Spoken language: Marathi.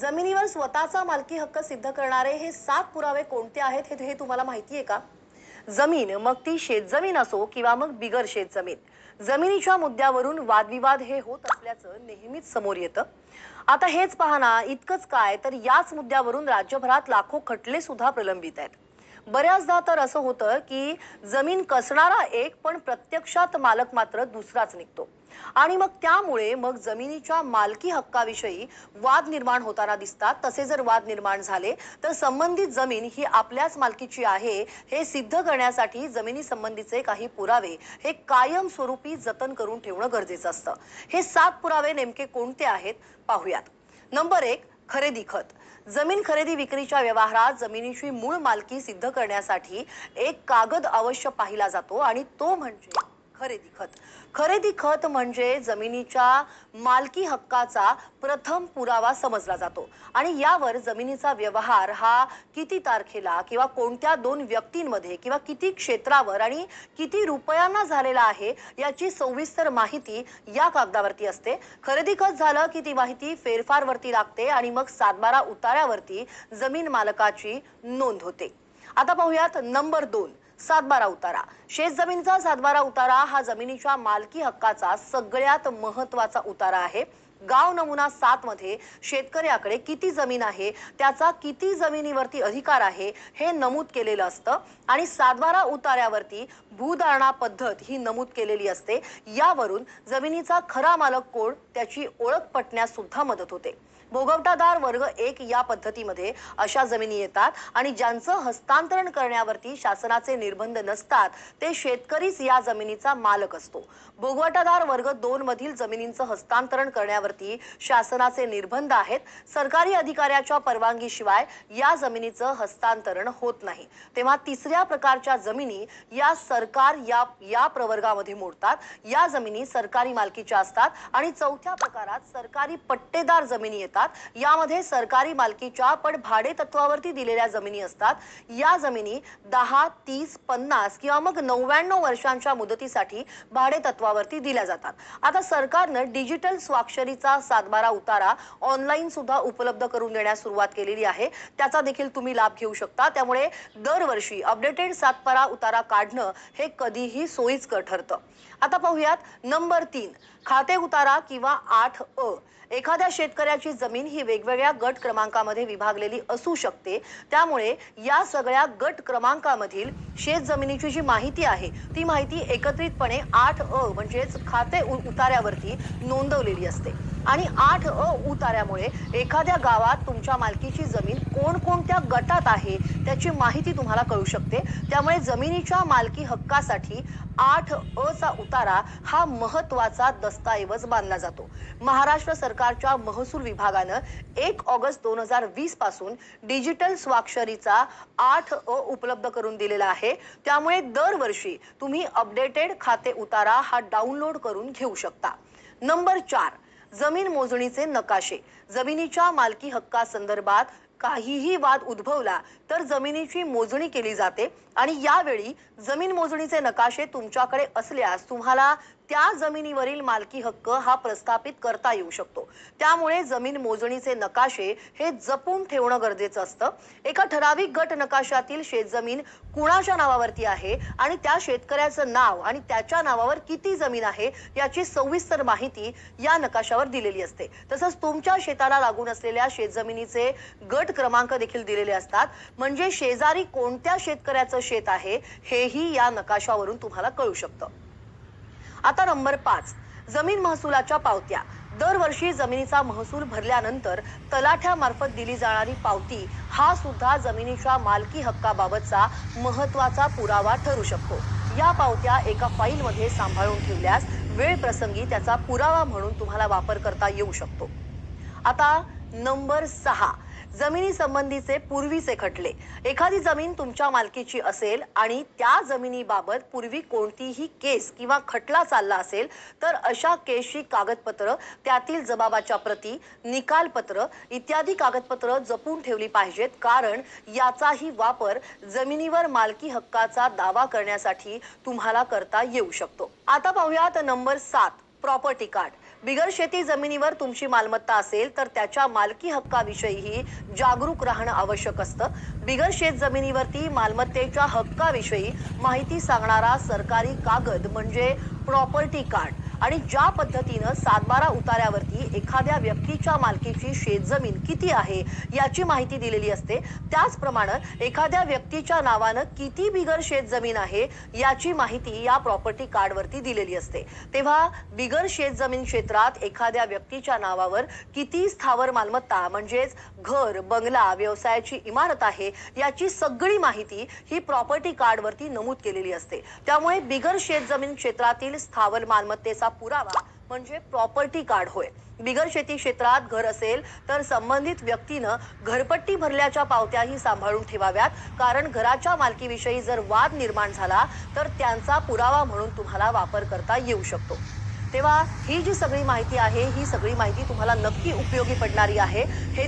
जमिनीवर स्वतःचा मालकी हक्क सिद्ध करणारे हे सात पुरावे कोणते आहेत हे हे तुम्हाला माहिती आहे का? जमीन मग ती शेतजमीन असो किंवा मग बिगर शेतजमीन. जमिनीच्या मुद्द्यावरून वादविवाद हे होत असल्याचं नेहमीच समोर येतं. आता हेच पाहना इतकंच काय तर याच मुद्द्यावरून राज्यभरात लाखो खटले सुद्धा प्रलंबित आहेत. बऱ्याचदा तर असं होतं की जमीन कसणारा एक पण प्रत्यक्षात मालक मात्र दुसराच निघतो. आणि मग त्यामुळे मग जमिनीच्या मालकी हक्काविषयी वाद निर्माण होताना दिसतात. तसे जर वाद निर्माण झाले तर संबंधित जमीन ही आपल्याच मालकीची आहे हे सिद्ध करण्यासाठी जमिनी संबंधीचे काही पुरावे हे कायम स्वरूपी जतन करून ठेवणं गरजेचं असतं. हे सात पुरावे नेमके कोणते आहेत? पाहूयात. नंबर एक खरेदी खत. जमीन खरेदी विक्रीच्या व्यवहारात जमिनीची मूळ मालकी सिद्ध करण्यासाठी एक कागद अवश्य पाहिला जातो आणि तो म्हणजे खरेदी खत. खरेदी खत म्हणजे जमिनीच्या मालकी हक्काचा प्रथम पुरावा समजला जातो. आणि यावर जमिनीचा व्यवहार हा किती तारखेला किंवा कोणत्या दोन व्यक्तींमध्ये किंवा किती क्षेत्रावर आणि किती रुपयांना झालेला आहे याची सविस्तर माहिती या कागदावरती असते. खरेदी खत झालं की ती माहिती फेरफारवरती लागते आणि मग सातबारा उतार्यावरती जमीन मालकाची नोंद होते. आता पाहूयात नंबर दोन. सातबारा उतारा. शेतजमिनीचा सातबारा उतारा हा जमिनीच्या मालकी हक्काचा सगळ्यात महत्त्वाचा उतारा आहे. गाव नमुना सात मध्ये शेतकऱ्याकडे किती जमीन आहे त्याचा किती जमिनीवरती अधिकार आहे हे नमूद केलेलं असतं. आणि सातबारा उतार्यावरती भूधारणा पद्धत ही नमूद केलेली असते. यावरून जमिनीचा खरा मालक कोण त्याची ओळख पटण्यास सुद्धा मदत होते. भोगवटादार वर्ग एक या पद्धतीमध्ये अशा जमिनी येतात आणि ज्यांचं हस्तांतरण करण्यावरती शासनाचे निर्बंध नसतात ते शेतकरीच या जमिनीचा मालक असतो. भोगवटादार वर्ग दोन मधील जमिनींचं हस्तांतरण जमिनीवरती शासनाचे निर्बंध आहेत. सरकारी अधिकाऱ्याच्या परवानगीशिवाय या जमिनीचं हस्तांतरण होत नाही. तेव्हा तिसऱ्या प्रकारच्या जमिनी या सरकार या या प्रवर्गामध्ये मोडतात. या जमिनी सरकारी मालकीच्या असतात आणि चौथ्या प्रकारात सरकारी पट्टेदार जमिनी येतात. यामध्ये सरकारी मालकीच्या पण भाडे तत्वावरती दिलेल्या जमिनी असतात. या जमिनी दहा तीस पन्नास किंवा मग नव्याण्णव वर्षांच्या मुदतीसाठी भाडे तत्वावरती दिल्या जातात. आता सरकारनं डिजिटल स्वाक्षरी स्वाक्षरीचा सातबारा उतारा ऑनलाईन सुद्धा उपलब्ध करून देण्यास सुरुवात केलेली आहे. त्याचा देखील तुम्ही लाभ घेऊ शकता. त्यामुळे दरवर्षी अपडेटेड सातबारा उतारा काढणं हे कधीही सोयीस्कर ठरतं. आता पाहूयात नंबर तीन खाते उतारा किंवा आठ अ. एखाद्या शेतकऱ्याची जमीन ही वेगवेगळ्या गट क्रमांकामध्ये विभागलेली असू शकते. त्यामुळे या सगळ्या गट क्रमांकामधील शेत जमिनीची जी माहिती आहे ती माहिती एकत्रितपणे आठ अ म्हणजेच खाते उतार्यावरती नोंदवलेली असते. आणि आठ अ उतार्यामुळे एखाद्या गावात तुमच्या मालकीची जमीन कोणकोणत्या गटात आहे त्याची माहिती तुम्हाला कळू शकते. त्यामुळे जमिनीच्या मालकी हक्कासाठी आठ अ चा उतारा हा महत्त्वाचा दस्तऐवज मानला जातो. महाराष्ट्र सरकारच्या महसूल विभागानं एक ऑगस्ट दोन हजार वीसपासून डिजिटल स्वाक्षरीचा आठ अ उपलब्ध करून दिलेला आहे. त्यामुळे दरवर्षी तुम्ही अपडेटेड खाते उतारा हा डाउनलोड करून घेऊ शकता. नंबर चार जमीन मोजणीचे नकाशे. जमिनीच्या मालकी हक्का संदर्भात काहीही वाद उद्भवला तर जमिनीची मोजणी केली जाते आणि यावेळी जमीन मोजणीचे नकाशे तुमच्याकडे असल्यास तुम्हाला त्या जमिनीवरील मालकी हक्क हा प्रस्थापित करता येऊ शकतो. त्यामुळे जमीन मोजणीचे नकाशे हे जपून ठेवणं गरजेचं असतं. एका ठराविक गट नकाशातील शेतजमीन कुणाच्या नावावरती आहे आणि त्या शेतकऱ्याचं नाव आणि त्याच्या नावावर किती जमीन आहे याची सविस्तर माहिती या नकाशावर दिलेली असते. तसंच तुमच्या शेताला लागून असलेल्या शेतजमिनीचे गट क्रमांक देखील दिलेले असतात. म्हणजे शेजारी कोणत्या शेतकऱ्याचं शेत आहे हेही या नकाशावरून तुम्हाला कळू शकतं. आता नंबर पाच. जमीन महसुलाच्या पावत्या. दरवर्षी जमिनीचा महसूल भरल्यानंतर तलाठ्यामार्फत दिली जाणारी पावती हा सुद्धा जमिनीच्या मालकी हक्काबाबतचा महत्त्वाचा पुरावा ठरू शकतो. या पावत्या एका फाईलमध्ये सांभाळून ठेवल्यास वेळ प्रसंगी त्याचा पुरावा म्हणून तुम्हाला वापर करता येऊ शकतो. आता नंबर सहा. जमिनी संबंधीचे पूर्वीचे खटले. एखादी जमीन तुमच्या मालकीची असेल आणि त्या जमिनीबाबत पूर्वी कोणतीही केस किंवा खटला चालला असेल तर अशा केसची कागदपत्र त्यातील जबाबाच्या प्रती निकालपत्र इत्यादी कागदपत्र जपून ठेवली पाहिजेत. कारण याचाही वापर जमिनीवर मालकी हक्काचा दावा करण्यासाठी तुम्हाला करता येऊ शकतो. आता पाहूयात नंबर सात प्रॉपर्टी कार्ड. बिगर शेती जमिनीवर तुमची मालमत्ता असेल तर त्याच्या मालकी हक्काविषयीही जागरूक राहणं आवश्यक असतं. बिगर शेत जमिनीवरती मालमत्तेच्या हक्काविषयी माहिती सांगणारा सरकारी कागद म्हणजे प्रॉपर्टी कार्ड आणि ज्या पद्धतीनं सातबारा उतार्यावरती एखाद्या व्यक्तीच्या मालकीची शेतजमीन किती आहे याची माहिती दिलेली असते. त्याचप्रमाणे एखाद्या व्यक्तीच्या नावानं किती बिगर शेतजमीन आहे याची माहिती या प्रॉपर्टी कार्डवरती दिलेली असते. तेव्हा बिगर शेतजमीन क्षेत्रात एखाद्या व्यक्तीच्या नावावर किती स्थावर मालमत्ता म्हणजेच घर बंगला व्यवसायाची इमारत आहे याची सगळी माहिती ही प्रॉपर्टी कार्डवरती नमूद केलेली असते. त्यामुळे बिगर शेतजमीन क्षेत्रातील स्थावर मालमत्तेचा पुरावा म्हणजे प्रॉपर्टी कार्ड होय. बिगर शेती क्षेत्रात घर असेल तर संबंधित व्यक्तीनं घरपट्टी भरल्याच्या पावत्याही सांभाळून ठेवाव्यात. कारण घराच्या मालकीविषयी जर वाद निर्माण झाला तर त्यांचा पुरावा म्हणून तुम्हाला वापर करता येऊ शकतो. तेव्हा ही जी सगळी माहिती आहे ही सगळी माहिती तुम्हाला नक्की उपयोगी पडणारी आहे. हे